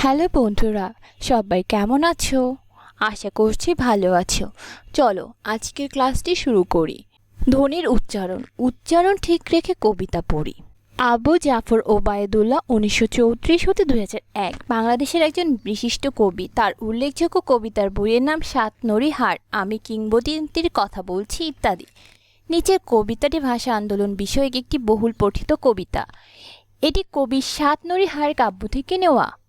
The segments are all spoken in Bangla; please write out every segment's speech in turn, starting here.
হ্যালো বন্ধুরা, সবাই কেমন আছো? আশা করছি ভালো আছো। চলো, আজকের ক্লাসটি শুরু করি। ধ্বনির উচ্চারণ। উচ্চারণ ঠিক রেখে কবিতা পড়ি। আবু জাফর ওবায়দুল্লাহ উনিশশো চৌত্রিশ হতে দুই এক। বাংলাদেশের একজন বিশিষ্ট কবি। তার উল্লেখযোগ্য কবিতার বইয়ের নাম সাত নড়ি হার আমি কিংবদন্তির কথা বলছি ইত্যাদি। নিচের কবিতাটি ভাষা আন্দোলন বিষয়ক একটি বহুল পঠিত কবিতা। এটি কবি সাত নড়ি হার কাব্য থেকে নেওয়া।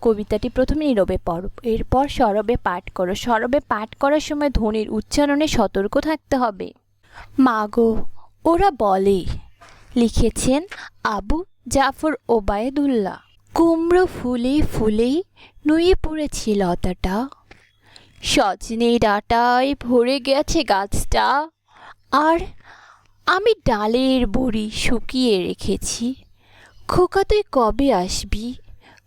কবিতাটি প্রথমে নীরবে পড়ো, এরপর সরবে পাঠ করো। সরবে পাঠ করার সময় ধ্বনির উচ্চারণে সতর্ক থাকতে হবে। মাগো ওরা বলে, লিখেছেন আবু জাফর ওবায়দুল্লাহ। কুমড়ো ফুলে ফুলে নুয়ে পড়েছে লতাটা। সজনে ডাটায় ভরে গেছে গাছটা। আর আমি ডালের বড়ি শুকিয়ে রেখেছি। খোকা তুই কবে আসবি?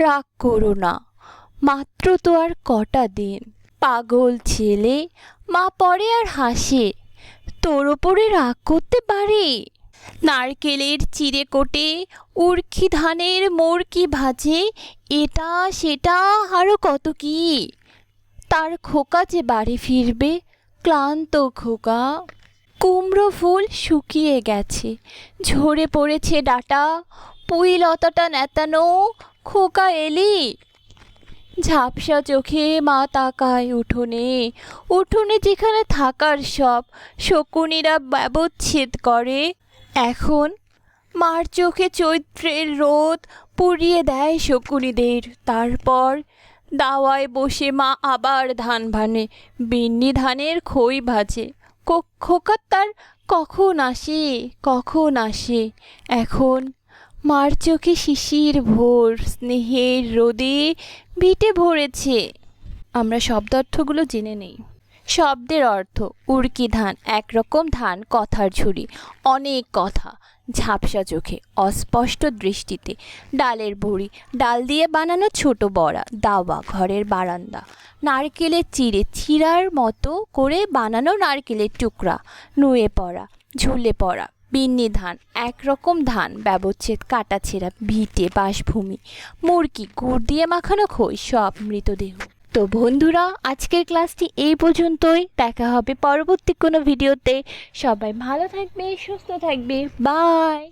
রাগ করো না। মাত্র তো আর কটা দিন। পাগল ছেলে, মা পরে আর হাসে। তোর ওপরে রাগ করতে পারে? নারকেলের চিড়ে কোটে উর্খি ধানের মোরকি ভাজে, এটা, সেটা আরও কত কি? তার খোকা যে বাড়ি ফিরবে, ক্লান্ত খোকা। কুমড়ো ফুল শুকিয়ে গেছে, ঝরে পড়েছে ডাটা, পুঁই লতাটা নেতানো খোকা এলি। ঝাপসা চোখে মা তাকায় উঠোনে। উঠোনে যেখানে থাকার সব শকুনিরা ব্যবচ্ছেদ করে। এখন মার চোখে চৈত্রের রোদ পুড়িয়ে দেয় শকুনিদের। তারপর দাওয়ায় বসে মা আবার ধান ভানে। বিন্নি ধানের খই ভাজে। কো- খোকা তার কখন আসে? কখন আসে? এখন মার চোখে শিশির ভোর, স্নেহের রোদে ভিটে ভরেছে। আমরা শব্দার্থগুলো জেনে নেই। শব্দের অর্থ, উড়কি ধান, একরকম ধান, কথার ঝুড়ি অনেক কথা। ঝাপসা চোখে, অস্পষ্ট দৃষ্টিতে, ডালের বড়ি, ডাল দিয়ে বানানো ছোট বড়া, দাওয়া, ঘরের বারান্দা। নারকেলের চিড়ে চিরার মতো করে বানানো নারকেলের টুকরা, নুয়ে পড়া, ঝুলে পড়া। বিন্নি ধান, একরকম ধান, ব্যবচ্ছেদ কাটা ছেঁড়া ভিটে, বাসভূমি, মুরগি, গুড় দিয়ে মাখানো খই, সব মৃতদেহ। তো বন্ধুরা, আজকের ক্লাসটি এই পর্যন্তই। দেখা হবে পরবর্তী কোনো ভিডিওতে। সবাই ভালো থাকবে, সুস্থ থাকবে। বাই!